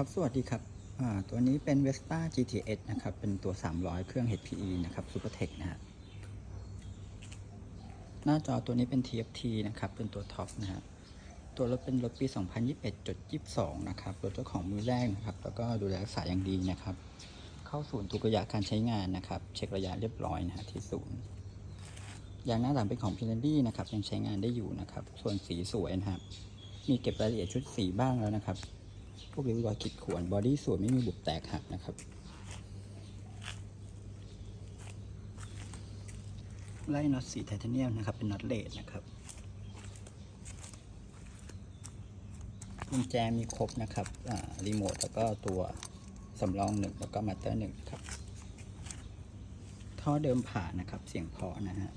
ครับสวัสดีครับตัวนี้เป็น Vespa GTS นะครับ เป็นตัว 300 เครื่อง HPE นะครับ Supertech นะฮะหน้าจอตัวนี้เป็น TFT นะครับ เป็นตัวท็อปนะฮะตัวรถเป็นรถปี 2021.22 นะครับรถเจ้าของมือแรกนะครับ แล้วก็ดูแลรักษาอย่างดีนะครับ เข้าศูนย์ทุกระยะการใช้งานนะครับ เช็คระยะเรียบร้อยนะฮะที่ศูนย์ยางหน้าหลังเป็นของ p i r e l l i นะครับยังใช้งานได้อยู่นะครับ ส่วนสีสวยนะครับ มีเก็บรายละเอียดชุดสีบ้างแล้วนะครับ วกริ้วรอยขีดข่วนบอดี้สวยไม่มีบุบแตกหักนะครับ ไล่น็อตสีไทเทเนียมนะครับ เป็นน็อตเลดนะครับกุญแจมีครบนะครับรีโมทแล้วก็ตัวสำรองหนึ่งแล้วก็มาสเตอร์หนึ่งครับ ท่อเดิมผ่านนะครับ เสียงเพอนะฮะ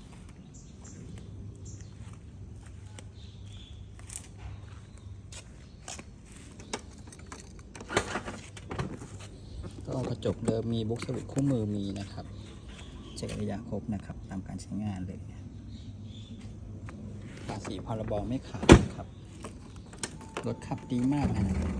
ก็กระจกเดิมมีบุ๊กสวิตคู่มือมีนะครับเช็คระยะครบนะครับ ตามการใช้งานเลยภาษีพรบไม่ขาดนะครับรถขับดีมากนะครับ